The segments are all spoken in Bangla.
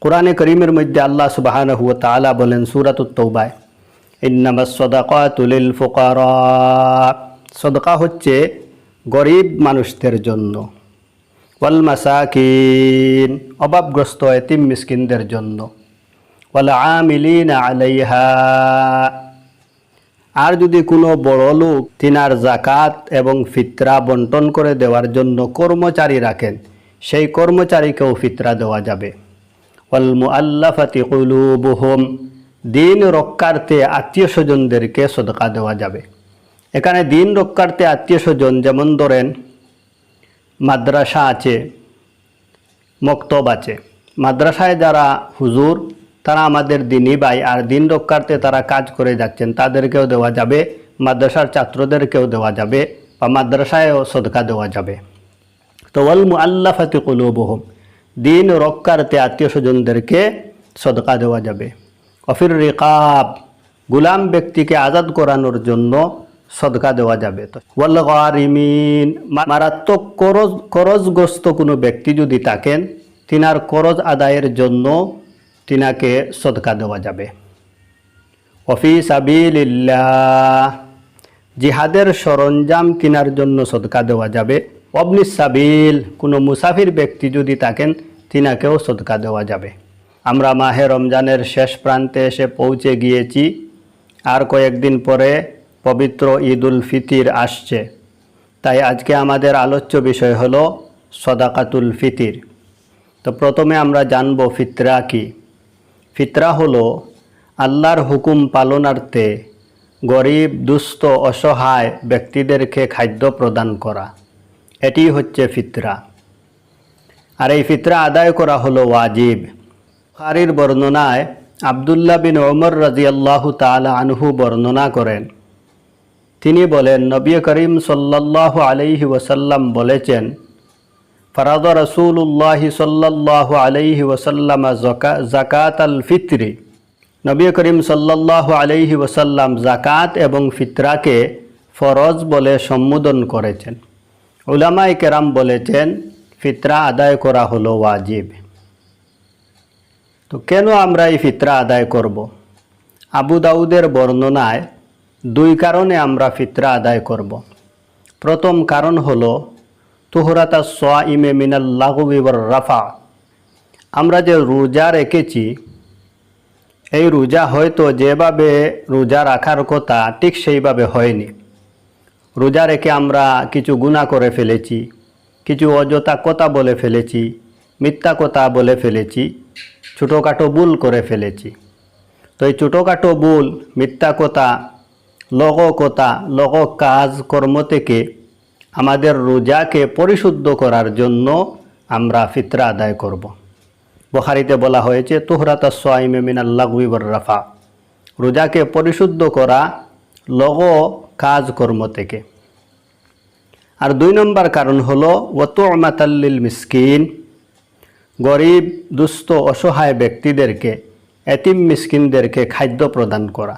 কোরআনে করিমের মধ্যে আল্লাহ সুবাহানহু তাআলা বলেন সূরাতুত তৌবায় ইন্নামাস সাদাকাতুল ফুকারা। সদকা হচ্ছে গরিব মানুষদের জন্য। ওয়াল মাসাকিন, অভাবগ্রস্ত এতিম মিসকিনদের জন্য। ওয়াল আমিলিনা আলাইহা। আর যদি কোনো বড় লোক তিনার জাকাত এবং ফিতরা বন্টন করে দেওয়ার জন্য কর্মচারী রাখেন, সেই কর্মচারীকেও ফিতরা দেওয়া যাবে। ওয়াল মুআল্লাফাতি কুলুবুহুম। দিন রক্ষার্থে আত্মীয় স্বজনদেরকে সদকা দেওয়া যাবে। এখানে দিন রক্ষার্থে আত্মীয় স্বজন যেমন ধরেন, মাদ্রাসা আছে, মক্তব আছে। মাদ্রাসায় যারা হুজুর, তারা আমাদের দিনই ভাই। আর দিন রক্ষার্থে তারা কাজ করে যাচ্ছেন, তাদেরকেও দেওয়া যাবে। মাদ্রাসার ছাত্রদেরকেও দেওয়া যাবে বা মাদ্রাসায়ও সদকা দেওয়া যাবে। তো ওয়াল মুআল্লাফাতি কুলুবুহুম। দিন রক্ষার্থে আত্মীয় স্বজনদেরকে সদকা দেওয়া যাবে। অফির রেকাব, গুলাম ব্যক্তিকে আজাদ করানোর জন্য সদকা দেওয়া যাবে। তো ওয়াল মারাত্মক করজ করজগ্রস্ত কোনো ব্যক্তি যদি থাকেন, তিনার করজ আদায়ের জন্য তিনাকে সদকা দেওয়া যাবে। অফি সাবিল্লাহ জিহাদের সরঞ্জাম কেনার জন্য সদকা দেওয়া যাবে। অবনি সাবিল, কোনো মুসাফির ব্যক্তি যদি থাকেন, তিনাকেও সদকা দেওয়া যাবে। আমরা মাহে রমজানের শেষ প্রান্তে এসে পৌঁছে গিয়েছি। আর কয়েকদিন পরে পবিত্র ঈদ উল ফিতির আসছে। তাই আজকে আমাদের আলোচ্য বিষয় হল সদাকাতুল ফিতির। তো প্রথমে আমরা জানব ফিতরা কি। ফিতরা হলো আল্লাহর হুকুম পালনার্থে গরিব, দুস্থ, অসহায় ব্যক্তিদেরকে খাদ্য প্রদান করা। এটি হচ্ছে ফিতরা। আর এই ফিতরা আদায় করা হলো ওয়াজিব। খারির বর্ণনায় আবদুল্লাহ বিন ওমর রাজিয়াল্লাহু তাআলা আনহু বর্ণনা করেন। তিনি বলেন, নবী করিম সাল্লাল্লাহু আলাইহি ওয়াসাল্লাম বলেছেন, ফরাদ রসুল্লাহি সাল্লাল্লাহু আলাইহি ওয়াসাল্লাম জাকাত আল ফিতরি। নবী করিম সাল্লাল্লাহু আলাইহি ওয়াসাল্লাম জাকাত এবং ফিতরাকে ফরজ বলে সম্বোধন করেছেন। উলামাই কেরাম বলেছেন, ফিতরা আদায় করা হলো ওয়াজিব। তো কেন আমরা এই ফিতরা আদায় করব? আবু দাউদের বর্ণনায় দুই কারণে আমরা ফিতরা আদায় করব। প্রথম কারণ হলো, তুহরাতা সোয়া ইমে মিনাল্লাহুবিবর রাফা। আমরা যে রোজা রেখেছি, এই রোজা হয়তো যেভাবে রোজা রাখার কথা ঠিক সেইভাবে হয়নি। রোজা রেখে আমরা কিছু গুণা করে ফেলেছি, কিছু অযথা কথা বলে ফেলেছি, মিথ্যা কথা বলে ফেলেছি, ছোটোখাটো ভুল করে ফেলেছি তো এই ছোটোখাটো ভুল, মিথ্যা কথা লগ কথা লগ কাজ কর্ম থেকে আমাদের রোজাকে পরিশুদ্ধ করার জন্য আমরা ফিতরা আদায় করব। বখারিতে বলা হয়েছে, তুহরাতা সোয়াইমে মিনাল্লাগুইবর রাফা রোজাকে পরিশুদ্ধ করা লগ কাজ কর্ম থেকে। আর দুই নম্বর কারণ হলো ওতো মাতাল্লিল মিসকিন, গরিব, দুস্থ, অসহায় ব্যক্তিদেরকে, এতিম মিসকিনদেরকে খাদ্য প্রদান করা।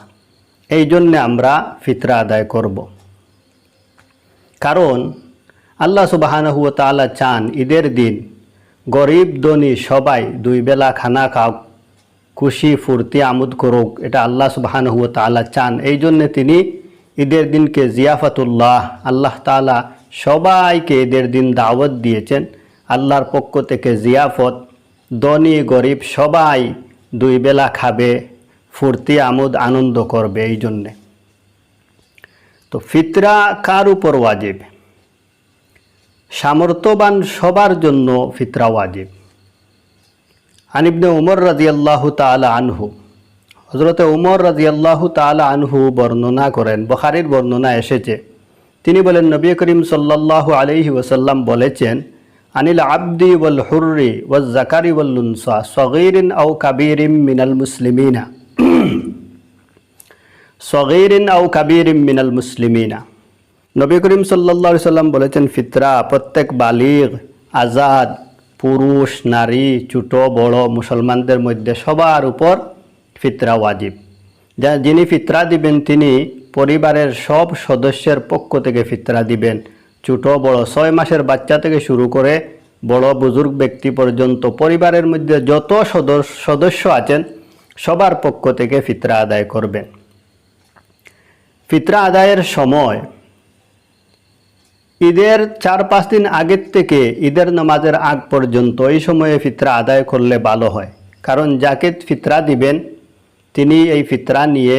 এই জন্যে আমরা ফিতরা আদায় করব। কারণ আল্লাহ সুবাহানহু তালা চান ঈদের দিন গরিব, ধনী সবাই দুই বেলা খানা খাওক খুশি, ফুর্তি, আমোদ করুক, এটা আল্লাহ সুবাহানহু তালা চান। এই জন্যে তিনি ঈদের দিনকে জিয়াফাতুল্লাহ, আল্লাহ তালা সবাইকে ঈদের দিন দাওয়াত দিয়েছেন। আল্লাহর পক্ষ থেকে জিয়াফত, ধনী, গরিব সবাই দুই বেলা খাবে, ফুর্তি, আমোদ, আনন্দ করবে এই জন্যে। তো ফিতরা কার উপর ওয়াজিব? সামর্থ্যবান সবার জন্য ফিতরা ওয়াজিব। আনিবনে উমর রাজিয়াল্লাহু তালা আনহু হজরতে উমর রাজিয়াল্লাহু তালা আনহু বর্ণনা করেন, বখারির বর্ণনা এসেছে। তিনি বলেন, নবী করিম সাল্লাল্লাহু আলহি ওসাল্লাম বলেছেন, আনিল আব্দি ওয়াল হুর্রি ওয়াল জাকারি ওয়াল্লুনসা সগিরিন আউ কাবিরিম মিনাল মুসলিমিনা। সগিরিন আউ কাবিরিম মিনাল মুসলিমিনা। নবী করিম সাল্লা সাল্লাম বলেছেন, ফিতরা, প্রত্যেক বালিগ, আজাদ, পুরুষ, নারী, ছোট, বড়, মুসলমানদের মধ্যে সবার উপর ফিতরা ওয়াজিব। যা যিনি ফিতরা দিবেন, তিনি পরিবারের সব সদস্যের পক্ষ থেকে ফিতরা দিবেন। ছোট, বড়, ছয় মাসের বাচ্চা থেকে শুরু করে বড়, বুজুর্গ ব্যক্তি পর্যন্ত পরিবারের মধ্যে যত সদস্য সদস্য আছেন, সবার পক্ষ থেকে ফিতরা আদায় করবেন। ফিতরা আদায়ের সময় ঈদের চার পাঁচ দিন আগের থেকে ঈদের নামাজের আগ পর্যন্ত এই সময়ে ফিতরা আদায় করলে ভালো হয়। কারণ যাকে ফিতরা দিবেন তিনি এই ফিতরা নিয়ে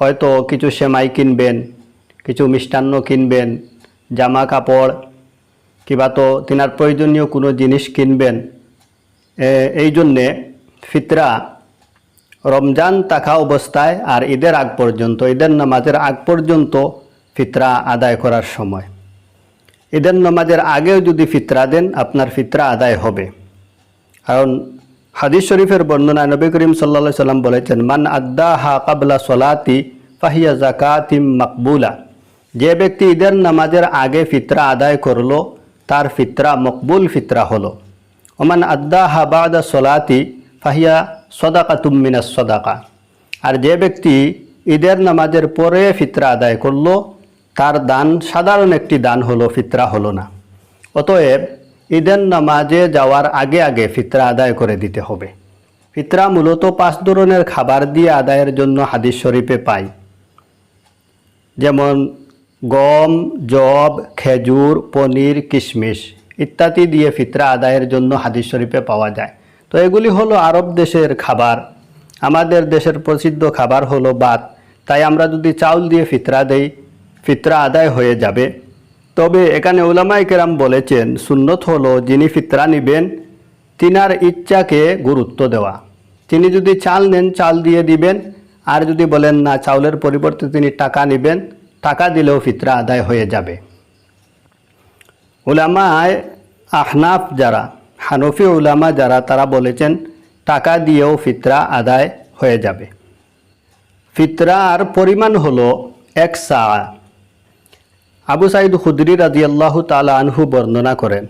হয়তো কিছু সেমাই কিনবেন, কিছু মিষ্টান্ন কিনবেন, জামা কাপড়, কিবা তো তিনার প্রয়োজনীয় কোনো জিনিস কিনবেন। এই জন্যে ফিতরা রমজান থাকা অবস্থায় আর ঈদের আগ পর্যন্ত, ঈদের নামাজের আগ পর্যন্ত ফিতরা আদায় করার সময়। ঈদের নামাজের আগেও যদি ফিতরা দেন, আপনার ফিতরা আদায় হবে। কারণ হাদিস শরীফের বর্ণনা নবী করিম সাল্লা সাল্লাম বলেছেন, মান আদ্দা হা কাবলা সলাতি ফাহিয়া জাকাতিম মকবুলা। যে ব্যক্তি ঈদের নামাজের আগে ফিতরা আদায় করল, তার ফিতরা মকবুল ফিতরা হলো। ওমান আদ্দা হা বাদা সলাতি ফাহিয়া সদাকা তুমিনা সদাকা। আর যে ব্যক্তি ঈদের নামাজের পরে ফিতরা আদায় করল, তার দান সাধারণ একটি দান হলো, ফিতরা হলো না। অতএব ঈদের নামাজে যাওয়ার আগে আগে ফিতরা আদায় করে দিতে হবে। ফিতরা মূলত পাঁচ ধরনের খাবার দিয়ে আদায়ের জন্য হাদিস শরীফে পাই। যেমন গম জব খেজুর, পনির, কিশমিশ ইত্যাদি দিয়ে ফিতরা আদায়ের জন্য হাদিস শরীফে পাওয়া যায়। তো এগুলি হলো আরব দেশের খাবার। আমাদের দেশের প্রসিদ্ধ খাবার হলো ভাত। তাই আমরা যদি চাউল দিয়ে ফিতরা দেই, ফিতরা আদায় হয়ে যাবে। তবে এখানে উলামাই কেরাম বলেছেন, সুন্নত হলো যিনি ফিতরা নিবেন, তিনার ইচ্ছাকে গুরুত্ব দেওয়া। তিনি যদি চাল নেন, চাল দিয়ে দিবেন, আর যদি বলেন, না, চাউলের পরিবর্তে তিনি টাকা নেবেন, টাকা দিলেও ফিতরা আদায় হয়ে যাবে। উলামায় আহনাফ যারা, হানফি উলামা যারা, তারা বলেছেন, টাকা দিয়েও ফিতরা আদায় হয়ে যাবে। ফিতরার পরিমাণ হলো এক সা আবু সাইদ খুদরি রাজিয়াল্লাহু তালা আনহু বর্ণনা করেন।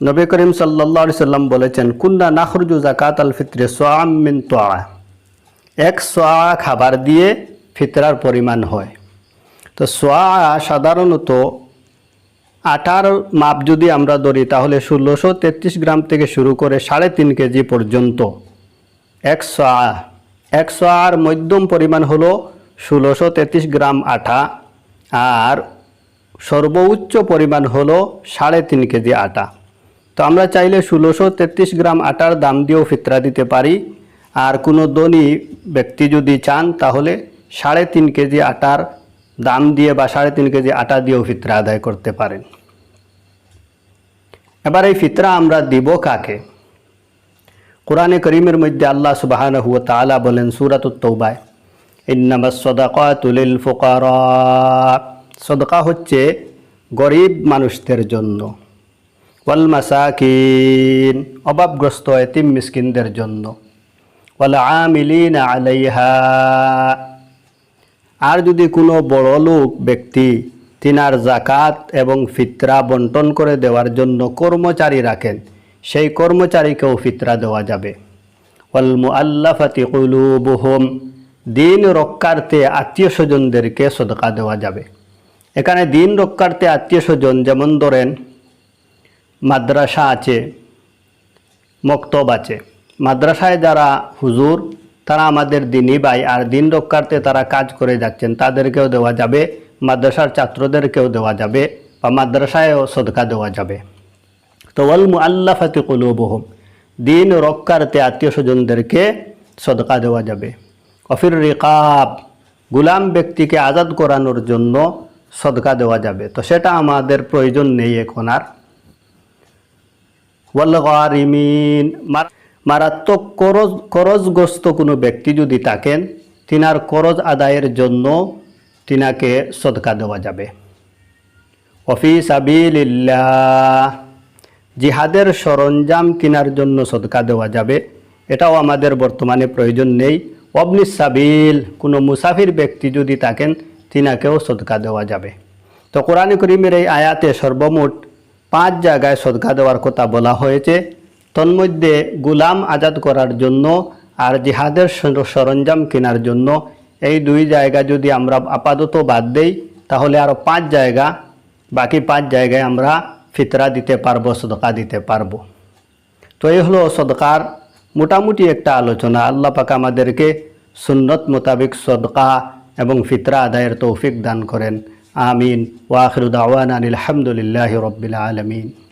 নবী করিম সাল্লা সাল্লাম বলেছেন, কুন্না নাখরুজু জাকাত আল ফিত্রে সোয়াম মিন তোয়া। এক সোয়া খাবার দিয়ে ফিতরার পরিমাণ হয়। তো সোয়া সাধারণত আটার মাপ যদি আমরা ধরি, তাহলে ষোলোশো তেত্রিশ গ্রাম থেকে শুরু করে সাড়ে তিন কেজি পর্যন্ত এক সোয়া, এক সোয়ার মধ্যম পরিমাণ হলো ষোলোশো তেত্রিশ গ্রাম আটা আর সর্বোচ্চ পরিমাণ হলো সাড়ে তিন কেজি আটা। তো আমরা চাইলে ষোলোশো তেত্রিশ গ্রাম আটার দাম দিয়েও ফিতরা দিতে পারি। আর কোনো ধনী ব্যক্তি যদি চান, তাহলে সাড়ে তিন কেজি আটার দাম দিয়ে বা সাড়ে তিন কেজি আটা দিয়েও ফিতরা আদায় করতে পারেন। এবার এই ফিতরা আমরা দিব কাকে? কোরআনে করিমের মধ্যে আল্লাহ সুবাহান হুয়া তালা বলেন সুরাত তৌবায় ফুকারা। সদকা হচ্ছে গরিব মানুষদের জন্য। ওয়াল মাসাকিন, অভাবগ্রস্ত এতিম মিসকিনদের জন্য। ওয়াল আমিলিন আলাইহা। আর যদি কোনো বড় লোক ব্যক্তি তিনার জাকাত এবং ফিতরা বন্টন করে দেওয়ার জন্য কর্মচারী রাখেন, সেই কর্মচারীকেও ফিতরা দেওয়া যাবে। ওয়াল মুআল্লাফাতি কুলুবুহুম। দিন রক্ষার্থে আত্মীয় স্বজনদেরকে সদকা দেওয়া যাবে। এখানে দিন রক্ষার্থে আত্মীয় স্বজন যেমন ধরেন, মাদ্রাসা আছে, মক্তব আছে। মাদ্রাসায় যারা হুজুর, তারা আমাদের দিনই ভাই, আর দিন রক্ষার্থে তারা কাজ করে যাচ্ছেন, তাদেরকেও দেওয়া যাবে, মাদ্রাসার ছাত্রদেরকেও দেওয়া যাবে, বা মাদ্রাসায়ও সদকা দেওয়া যাবে। তো ওয়াল মুআল্লাফাতি কুলুবুহুম, দিন রক্ষার্থে আত্মীয় স্বজনদেরকে সদকা দেওয়া যাবে। অফির রিকাব, গুলাম ব্যক্তিকে আজাদ করানোর জন্য সদকা দেওয়া যাবে। তো সেটা আমাদের প্রয়োজন নেই এখন আর। ওয়ালগারিমিন মারাত্মক করজ করজগ্রস্ত কোনো ব্যক্তি যদি থাকেন, তিনার করজ আদায়ের জন্য তিনাকে সদকা দেওয়া যাবে। অফি সাবিল্লাহ জিহাদের সরঞ্জাম কেনার জন্য সদকা দেওয়া যাবে। এটাও আমাদের বর্তমানে প্রয়োজন নেই। অবনি সাবিল, কোনো মুসাফির ব্যক্তি যদি থাকেন, তিনাকেও সদকা দেওয়া যাবে। তো কোরআন করিমের এই আয়াতে সর্বমোট পাঁচ জায়গায় সদকা দেওয়ার কথা বলা হয়েছে। তন্মধ্যে গুলাম আজাদ করার জন্য আর জিহাদের সরঞ্জাম কেনার জন্য এই দুই জায়গা যদি আমরা আপাতত বাদ দেই, তাহলে আরও পাঁচ জায়গা, বাকি পাঁচ জায়গায় আমরা ফিতরা দিতে পারব, সদকা দিতে পারব। তো এই হলো সদকার মোটামুটি একটা আলোচনা। আল্লাহ পাক আমাদেরকে সুন্নত মোতাবেক সদকা এবং ফিতরা আদায়ের তৌফিক দান করেন। আমিন। ওয়াখির আনিল আলহামদুলিল্লাহ রবিল আলমিন।